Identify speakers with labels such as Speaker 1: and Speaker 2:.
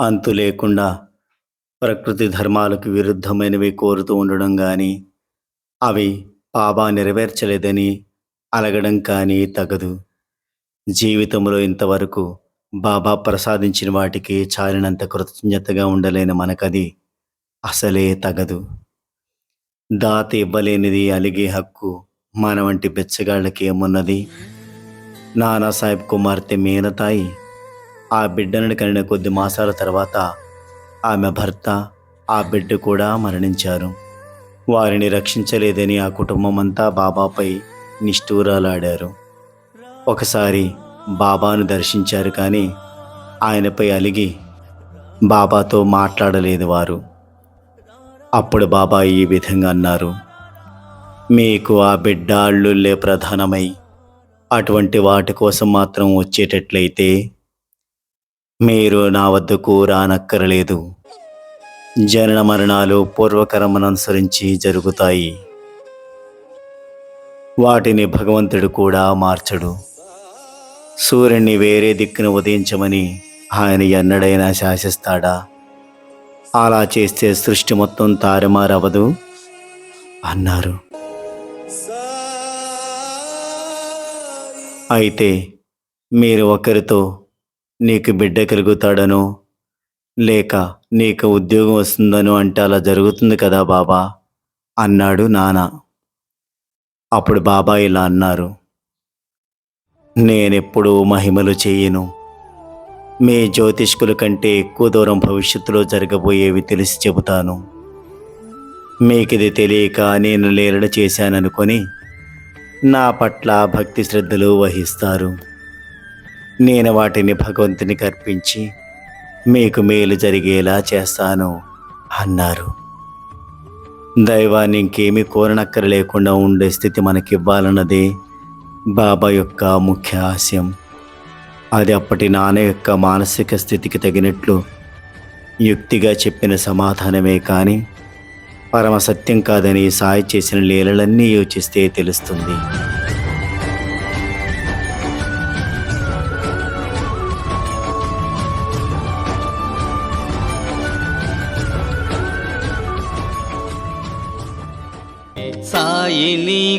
Speaker 1: అంతు లేకుండా ప్రకృతి ధర్మాలకు విరుద్ధమైనవి కోరుతూ ఉండడం కానీ అవి బాబా నెరవేర్చలేదని అలగడం కానీ తగదు. జీవితంలో ఇంతవరకు బాబా ప్రసాదించిన వాటికి చాలినంత కృతజ్ఞతగా ఉండలేని మనకది అసలే తగదు. దాత ఇవ్వలేనిది అలిగే హక్కు మన వంటి బెచ్చగాళ్ళకి ఏమున్నది? నానాసాహెబ్ కుమార్తె మీనతాయి ఆ బిడ్డను కనిన కొద్ది మాసాల తర్వాత ఆమె భర్త ఆ బిడ్డ కూడా మరణించారు. వారిని రక్షించలేదని ఆ కుటుంబం అంతా బాబాపై నిష్ఠూరాలాడారు. ఒకసారి బాబాను దర్శించారు కానీ ఆయనపై అలిగి బాబాతో మాట్లాడలేదు వారు. అప్పుడు బాబా ఈ విధంగా అన్నారు మీకు ఆ బిడ్డ అల్లుళ్ళే ప్రధానమై అటువంటి వాటి కోసం మాత్రం వచ్చేటట్లయితే మీరు నా వద్దకు రానక్కరలేదు. జనన మరణాలు పూర్వకర్మననుసరించి జరుగుతాయి. వాటిని భగవంతుడు కూడా మార్చడు. సూర్యుని వేరే దిక్కున ఉదయించమని ఆయన ఎన్నడైనా శాసిస్తాడా? అలా చేస్తే సృష్టి మొత్తం తారుమారవదు? అన్నారు. అయితే మీరు ఒకరితో నీకు బిడ్డ కలుగుతాడనో? లేక నీకు ఉద్యోగం వస్తుందనో అంటే అలా జరుగుతుంది కదా బాబా? అన్నాడు నాన్న. అప్పుడు బాబా ఇలా అన్నారు. నేనెప్పుడూ మహిమలు చేయను. మీ జ్యోతిష్కుల కంటే ఎక్కువ దూరం భవిష్యత్తులో జరగబోయేవి తెలిసి చెబుతాను. మీకిది తెలియక నేను లేరడ చేశాననుకొని నా పట్ల భక్తి శ్రద్ధలు వహిస్తారు. నేను వాటిని భగవంతునికి అర్పించి మీకు మేలు జరిగేలా చేస్తాను అన్నారు. దైవాన్ని ఇంకేమీ కోరనక్కర లేకుండా ఉండే స్థితి మనకివ్వాలన్నదే బాబా యొక్క ముఖ్య ఆశయం. అది అప్పటి నాన్న యొక్క మానసిక స్థితికి తగినట్లు యుక్తిగా చెప్పిన సమాధానమే కానీ పరమ సత్యం కాదని సాయి చేసిన లీలలన్నీ యోచిస్తే తెలుస్తుంది.
Speaker 2: Ini.